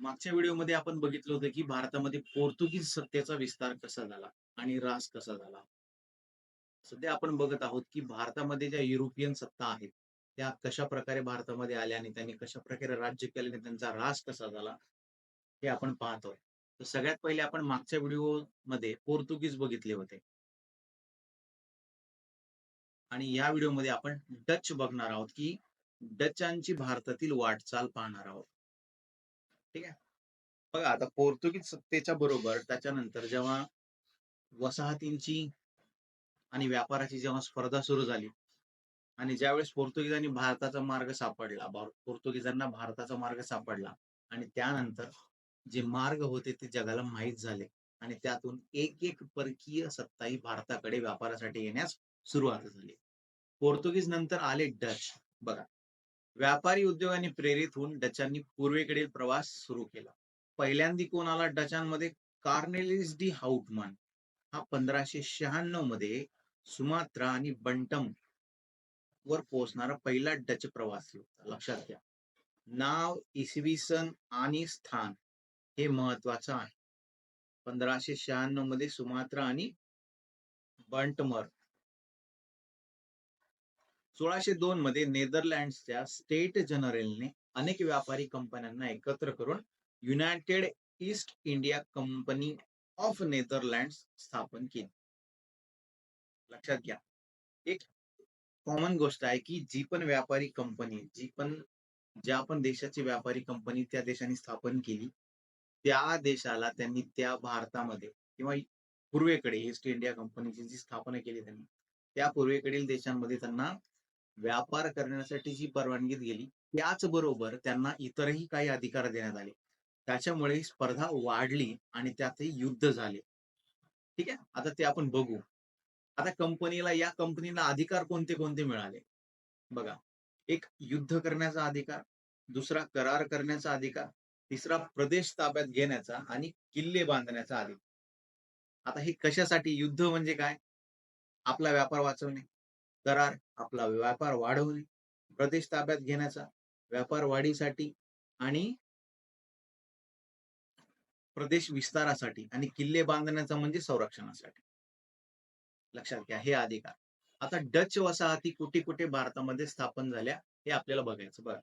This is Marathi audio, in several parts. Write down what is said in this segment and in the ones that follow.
मागच्या व्हिडिओमध्ये आपण बघितलं होतं की भारतामध्ये पोर्तुगीज सत्तेचा विस्तार कसा झाला आणि रास कसा झाला. सध्या आपण बघत आहोत की भारतामध्ये ज्या युरोपियन सत्ता आहेत, त्या कशा प्रकारे भारतामध्ये आल्या आणि त्यांनी कशा प्रकारे राज्य केले आणि त्यांचा रास कसा झाला, हे आपण पाहतोय. तर सगळ्यात पहिले आपण मागच्या व्हिडिओमध्ये पोर्तुगीज बघितले होते. आणि या व्हिडिओमध्ये आपण डच बघणार आहोत की डचांची भारतातील वाटचाल पाहणार आहोत. ठीक आहे. बघा आता पोर्तुगीज सत्तेच्या बरोबर त्याच्यानंतर जेव्हा वसाहतींची आणि व्यापाराची जेव्हा स्पर्धा सुरू झाली आणि ज्यावेळेस पोर्तुगीजांनी भारताचा मार्ग सापडला, पोर्तुगीजांना भारताचा मार्ग सापडला आणि त्यानंतर जे मार्ग होते ते जगाला माहीत झाले आणि त्यातून एक एक परकीय सत्ताही भारताकडे व्यापारासाठी येण्यास सुरुवात झाली. पोर्तुगीज नंतर आले डच. बघा, व्यापारी उद्योगाने प्रेरित होऊन डचांनी पूर्वेकडील प्रवास सुरू केला. पहिल्यांदी कोण आला डचांमध्ये? कार्नेलिस डी हाउटमन. हा 1596 मध्ये सुमात्रा आणि बंटम वर पोहोचणारा पहिला डच प्रवासी होता. लक्षात घ्या. नाव, इसवी सन आणि स्थान हे महत्वाचं आहे. 1596 मध्ये सुमात्रा आणि बंटमर. 1602 मध्ये नेदरलँड्सच्या स्टेट जनरलने अनेक व्यापारी कंपन्यांना एकत्र करून United East India company of Netherlands स्थापन केली. लक्षात घ्या. एक कॉमन गोष्ट आहे की जी पण व्यापारी कंपनी, जी पण ज्या पण देशाची व्यापारी कंपनी त्या देशाने स्थापन केली, त्या देशाला त्यांनी त्या भारतामध्ये किंवा पूर्वेकडे ईस्ट इंडिया कंपनीची जी स्थापना केली त्यांनी, त्या पूर्वेकडील देशांमध्ये त्यांना व्यापार करण्यासाठी जी परवानगी दिली, त्याचबरोबर त्यांना इतरही काही अधिकार देण्यात आले. त्याच्यामुळे स्पर्धा वाढली आणि त्यातही युद्ध झाले. ठीक आहे. आता ते आपण बघू. आता कंपनीला या कंपनीला अधिकार कोणते कोणते मिळाले? बघा, एक युद्ध करण्याचा अधिकार, दुसरा करार करण्याचा अधिकार, तिसरा प्रदेश ताब्यात घेण्याचा आणि किल्ले बांधण्याचा अधिकार. आता हे कशासाठी? युद्ध म्हणजे काय? आपला व्यापार वाचवणे. करार आपला व्यापार वाढवणे. प्रदेश ताब्यात घेण्याचा, व्यापार वाढीसाठी आणि प्रदेश विस्तारासाठी आणि किल्ले बांधण्याचा म्हणजे संरक्षणासाठी. लक्षात घ्या हे अधिकार. आता डच वसाहती कुठे-कुठे भारतामध्ये स्थापन झाल्या हे आपल्याला बघायचं बघा.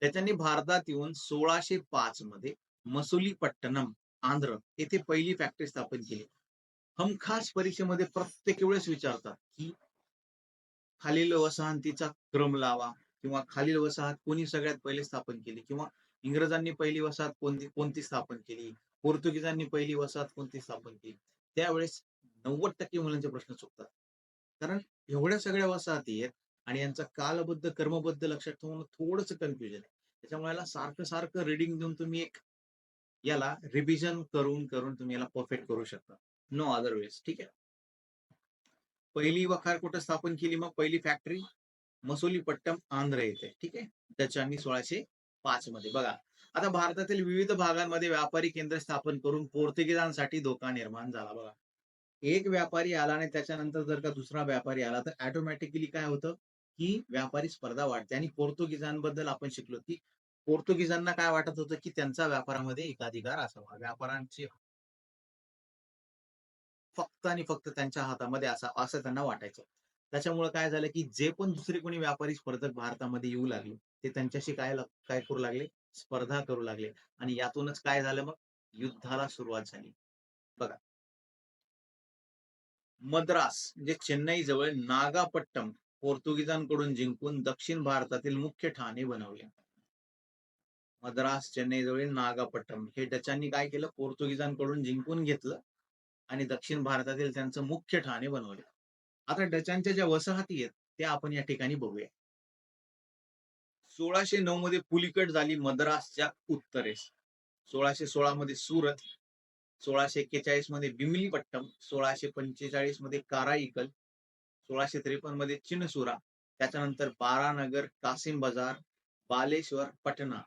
त्याच्यानी भारतात येऊन 1605 मध्ये मसुलीपट्टणम, आंध्र येथे पहिली फॅक्टरी स्थापन केली. हमखास परीक्षेमध्ये प्रत्येक वेळेस विचारतात की खालील वसाहतीचा क्रम लावा किंवा खालील वसाहत कोणी सगळ्यात पहिले स्थापन केली किंवा इंग्रजांनी पहिली वसाहत कोणती कोणती स्थापन केली, पोर्तुगीजांनी पहिली वसाहत कोणती स्थापन केली. त्यावेळेस 90% मुलांचे प्रश्न चुकतात. कारण एवढ्या सगळ्या वसाहती आहेत आणि यांचा कालबद्ध, कर्मबद्ध लक्षात ठेवणं थोडस कन्फ्युजन आहे. त्याच्यामुळे याला सारखं-सारखं रीडिंग देऊन तुम्ही एक याला रिव्हिजन करून, करून तुम्ही याला परफेक्ट करू शकता. No other ways. ठीक आहे. पहिली वखार कुठं स्थापन केली मग पहिली फॅक्टरी? मसोलीपट्टम आंध्र येथे. ठीक आहे. डचांनी 1605 मध्ये. बघा, आता भारतातील विविध भागांमध्ये व्यापारी केंद्र स्थापन करून पोर्तुगीजांसाठी धोका निर्माण झाला बघा. एक व्यापारी आला आणि त्याच्यानंतर जर का दुसरा व्यापारी आला तर ऑटोमॅटिकली काय होतं की व्यापारी स्पर्धा वाढते आणि पोर्तुगीजांबद्दल आपण शिकलो की पोर्तुगीजांना काय वाटत होतं की त्यांचा व्यापारामध्ये एकाधिकार असावा. व्यापारांचे फक्त आणि फक्त त्यांच्या हातामध्ये असा असं त्यांना वाटायचं. त्याच्यामुळे काय झालं की जे पण दुसरे कोणी व्यापारी स्पर्धक भारतामध्ये येऊ लागले, ते त्यांच्याशी काय काय करू लागले? स्पर्धा करू लागले आणि यातूनच काय झालं मग? युद्धाला सुरुवात झाली. बघा. मद्रास म्हणजे चेन्नई जवळ नागापट्टम पोर्तुगीजांकडून जिंकून दक्षिण भारतातील मुख्य ठाणे बनवले. मद्रास, चेन्नई जवळील नागापट्टम हे डचांनी काय केलं? पोर्तुगीजांकडून जिंकून घेतलं आणि दक्षिण भारतातील त्यांचं मुख्य ठाणे बनवले. आता डचांच्या ज्या वसाहती आहेत त्या आपण या ठिकाणी बघूया. 1609 मध्ये पुलिकट झाली मद्रासच्या उत्तरेस. 1616 मध्ये सुरत, 1641 मध्ये विमिलीपट्टम सोळाशे पंचेचाळीसमध्ये काराईकल, 1653 मध्ये चिनसुरा, त्याच्यानंतर बारानगर, कासिम बाजार, बालेश्वर, पटना.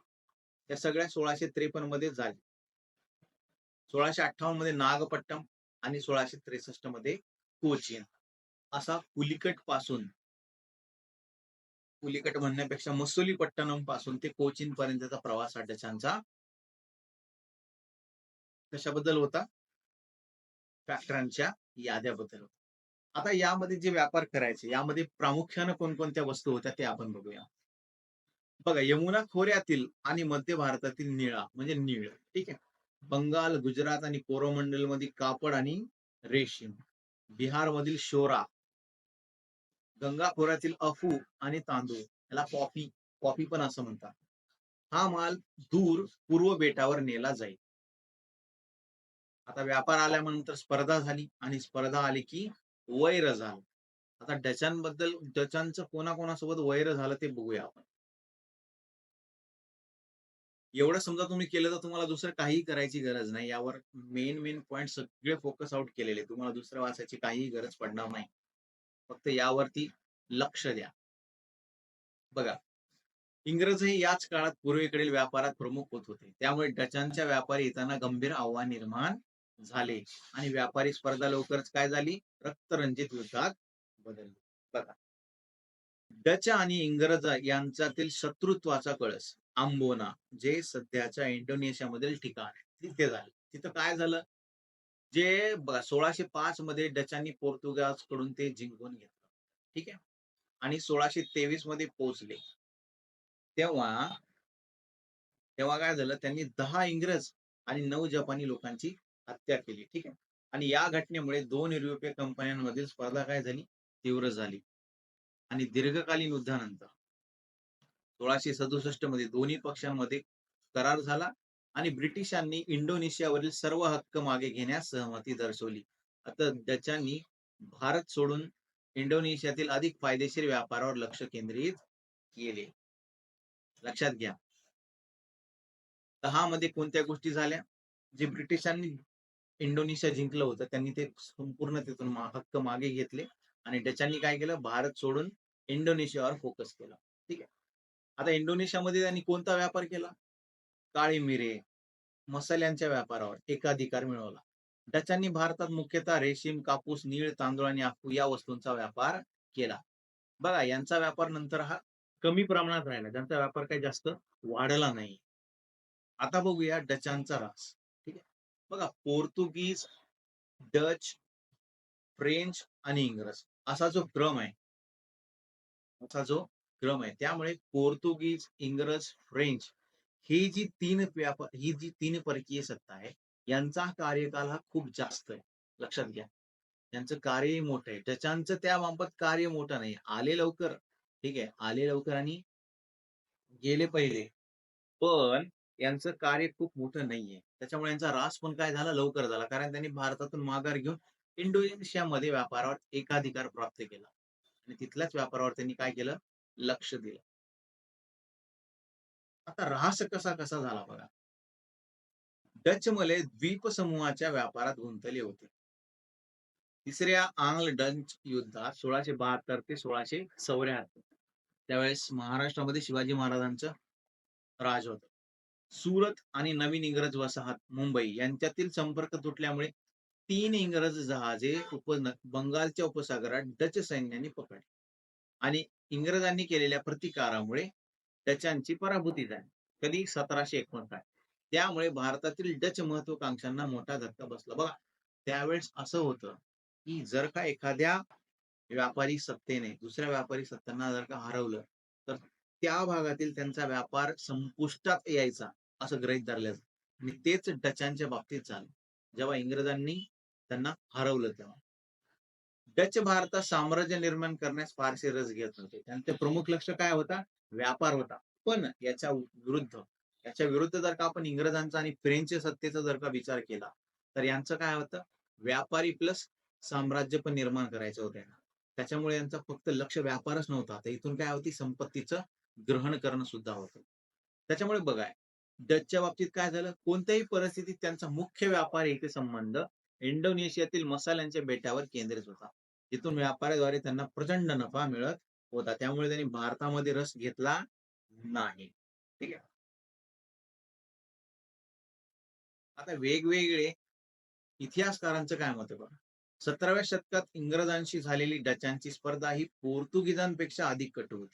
या सगळ्या 1653 मध्ये झाल्या. सोळाशे अठ्ठावन्नमध्ये नागपट्टम आणि 1663 मध्ये कोचीन. असा पुलिकटपासून पुलिकट म्हणण्यापेक्षा मसुलीपट्टणमपासून ते कोचीन पर्यंतचा प्रवास हा डचांचा कशाबद्दल होता? फॅक्टरांच्या याद्याबद्दल होता. आता यामध्ये जे व्यापार करायचे यामध्ये प्रामुख्यानं कोणकोणत्या वस्तू होत्या ते आपण बघूया. बघा यमुना खोऱ्यातील आणि मध्य भारतातील निळा म्हणजे निळ ठीक आहे? बंगाल गुजरात आणि कोरोमंडल मधील कापड आणि रेशीम. बिहार मधील शोरा गंगा खोऱ्यातील अफू आणि तांदूळ याला कॉफी कॉफी पण असं म्हणतात. हा माल दूर पूर्व बेटावर नेला जाईल. आता व्यापार आल्यानंतर स्पर्धा झाली आणि स्पर्धा आली की वैर झालं. आता डचांबद्दल डचांचं कोणाकोणासोबत वैर झालं ते बघूया आपण. एवढं समजा तुम्ही केलं तर तुम्हाला दुसरं काही करायची गरज नाही. यावर मेन मेन पॉइंट सगळे फोकस आउट केलेले. तुम्हाला दुसरं वाचायची काहीही गरज पडणार नाही. फक्त यावरती लक्ष द्या. बघा इंग्रजही याच काळात पूर्वेकडील व्यापारात प्रमुख होत होते. त्यामुळे डचांच्या व्यापारी येताना गंभीर आव्हान निर्माण झाले आणि व्यापारी स्पर्धा लवकरच काय झाली? रक्तरंजित युद्धात बदलली. बघा. डच आणि इंग्रज यांच्यातील शत्रुत्वाचा कळस आंबोना जे सध्याच्या इंडोनेशियामधील ठिकाण आहे तिथे झालं. तिथं काय झालं? जे सोळाशे पाच मध्ये डचांनी पोर्तुगाजकडून ते जिंकून घेतलं. ठीक आहे? आणि सोळाशे तेवीसमध्ये पोहोचले. तेव्हा तेव्हा काय झालं? त्यांनी दहा इंग्रज आणि नऊ जपानी लोकांची हत्या केली. ठीक आहे? आणि या घटनेमुळे दोन युरोपीय कंपन्यांमधील स्पर्धा काय झाली? तीव्र झाली. आणि दीर्घकालीन युद्धानंतर सोळाशे सदुसष्टमध्ये दोन्ही पक्षांमध्ये करार झाला आणि ब्रिटिशांनी इंडोनेशियावरील सर्व हक्क मागे घेण्यास सहमती दर्शवली. आता डचांनी भारत सोडून इंडोनेशियातील अधिक फायदेशीर व्यापारावर लक्ष केंद्रित केले. लक्षात घ्या. दहा मध्ये कोणत्या गोष्टी झाल्या? जे ब्रिटिशांनी इंडोनेशिया जिंकलं होतं त्यांनी ते संपूर्ण तिथून हक्क मागे घेतले आणि डचांनी काय केलं? भारत सोडून इंडोनेशियावर फोकस केला. ठीक आहे. आता इंडोनेशियामध्ये त्यांनी कोणता व्यापार केला? काळी मिरे मसाल्यांच्या व्यापारावर एकाधिकार मिळवला. डचांनी भारतात मुख्यतः रेशीम कापूस नीळ तांदूळ आणि अफू या वस्तूंचा व्यापार केला. बघा यांचा व्यापार नंतर हा कमी प्रमाणात राहिला. त्यांचा व्यापार काही जास्त वाढला नाही. आता बघूया डचांचा रास. ठीक आहे. बघा पोर्तुगीज डच फ्रेंच आणि इंग्रज असा जो क्रम आहे असा जो क्रम आहे. त्यामुळे पोर्तुगीज इंग्रज फ्रेंच ही जी तीन व्यापार ही जी तीन परकीय सत्ता आहे यांचा कार्यकाल हा खूप जास्त आहे. लक्षात घ्या. यांचं कार्यही मोठं आहे. त्याच्यांचं त्याबाबत कार्य मोठं नाही. आले लवकर. ठीक आहे. आले लवकर आणि गेले पहिले. पण यांचं कार्य खूप मोठं नाहीये. त्याच्यामुळे यांचा रास पण काय झाला? लवकर झाला. कारण त्यांनी भारतातून माघार घेऊन इंडोनेशियामध्ये व्यापारावर एकाधिकार प्राप्त केला. आणि तिथल्याच व्यापारावर त्यांनी काय केलं? लक्ष दिलं. आता रास कसा कसा झाला बघा. डच मले द्वीप समूहाच्या व्यापारात गुंतले होते. तिसऱ्या आंग्ल डच युद्धात सोळाशे बहात्तर ते सोळाशे चौऱ्याहत्तर. त्यावेळेस महाराष्ट्रामध्ये शिवाजी महाराजांचं राज होत. सुरत आणि नवीन इंग्रज वसाहत मुंबई यांच्यातील संपर्क तुटल्यामुळे तीन इंग्रज जहाजे उप बंगालच्या उपसागरात डच सैन्याने पकडली. आणि इंग्रजांनी केलेल्या प्रतिकारामुळे डचांची पराभूती झाली. कधी? सतराशे एकोणसाठ. त्यामुळे भारतातील डच महत्वाकांक्षांना मोठा धक्का बसला. बघा त्यावेळेस असं होतं की जर का एखाद्या व्यापारी सत्तेने दुसऱ्या व्यापारी सत्तांना जर का हरवलं तर त्या भागातील त्यांचा व्यापार संपुष्टात यायचा असं गृहित धरलं आणि तेच डचांच्या बाबतीत झालं. जेव्हा इंग्रजांनी त्यांना हरवलं तेव्हा. डच भारतात साम्राज्य निर्माण करण्यास फारसे रस घेत नव्हते. त्यांचे प्रमुख लक्ष काय होता? व्यापार होता. पण याच्या विरुद्ध याच्या विरुद्ध जर का आपण इंग्रजांचा आणि फ्रेंच सत्तेचा जर का विचार केला तर यांचं काय होतं? व्यापारी प्लस साम्राज्य पण निर्माण करायचं होतं यांना. त्याच्यामुळे यांचं फक्त लक्ष व्यापारच नव्हता. तर इथून काय होती? संपत्तीचं ग्रहण करणं सुद्धा होतं. त्याच्यामुळे बघा डचच्या बाबतीत काय झालं? कोणत्याही परिस्थितीत त्यांचा मुख्य व्यापार येथे संबंध इंडोनेशियातील मसाल्यांच्या बेटावर केंद्रित होता. तिथून व्यापाराद्वारे त्यांना प्रचंड नफा मिळत होता. त्यामुळे त्यांनी भारतामध्ये रस घेतला नाही. ठीक आहे. आता वेगवेगळे इतिहासकारांचं काय मत बघा? सतराव्या शतकात इंग्रजांशी झालेली डचांची स्पर्धा ही पोर्तुगीजांपेक्षा अधिक कटू होती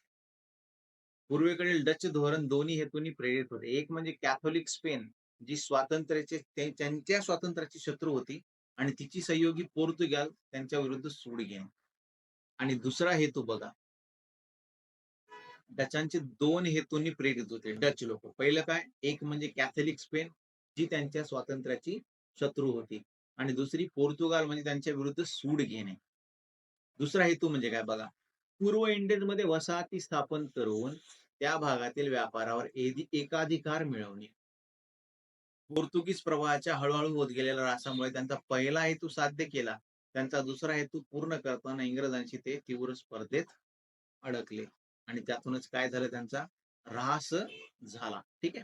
पूर्वेकडील डच धोरण दोन्ही हेतूंनी प्रेरित होते. एक म्हणजे कॅथोलिक स्पेन जी स्वातंत्र्याचे त्यांच्या स्वातंत्र्याची शत्रू होती. आणि तिची सहयोगी पोर्तुगाल त्यांच्या विरुद्ध सूड घेणे आणि दुसरा हेतू बघा. डचांचे दोन हेतूंनी प्रेरित होते. डच लोक. पहिलं काय? एक म्हणजे कॅथलिक स्पेन जी त्यांच्या स्वातंत्र्याची शत्रू होती. आणि दुसरी पोर्तुगाल म्हणजे त्यांच्या विरुद्ध सूड घेणे. दुसरा हेतू म्हणजे काय बघा? पूर्व इंडियनमध्ये वसाहती स्थापन करून त्या भागातील व्यापारावर एदी- एकाधिकार मिळवणे. पोर्तुगीज प्रवाहाच्या हळूहळू होत गेलेल्या रासामुळे त्यांचा पहिला हेतू साध्य केला. त्यांचा दुसरा हेतू पूर्ण करताना इंग्रजांशी ते तीव्र स्पर्धेत अडकले. आणि त्यातूनच काय झालं? त्यांचा ऱ्हास झाला. ठीक आहे?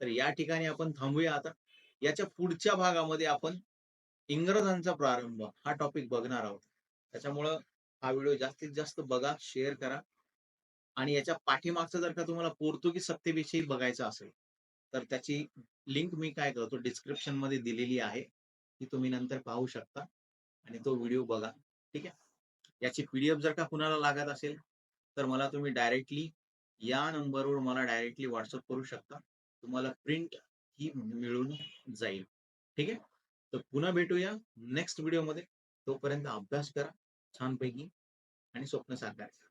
तर या ठिकाणी आपण थांबूया आता. याच्या पुढच्या भागामध्ये आपण इंग्रजांचा प्रारंभ हा टॉपिक बघणार आहोत. त्याच्यामुळं हा व्हिडिओ जास्तीत जास्त बघा शेअर करा. आणि याच्या पाठीमागचं जर का तुम्हाला पोर्तुगीज सत्तेविषयी बघायचं असेल तर त्याची लिंक मी काय करतो डिस्क्रिप्शनमध्ये दिलेली आहे ती तुम्ही नंतर पाहू शकता आणि तो व्हिडिओ बघा. ठीक आहे? याची पीडीएफ जर का कुणाला लागत असेल तर मला तुम्ही डायरेक्टली या नंबरवर मला डायरेक्टली व्हॉट्सअप करू शकता. तुम्हाला प्रिंट ही मिळून जाईल. ठीक आहे? तर पुन्हा भेटूया नेक्स्ट व्हिडिओमध्ये तोपर्यंत अभ्यास करा छानपैकी आणि स्वप्न साकार करा.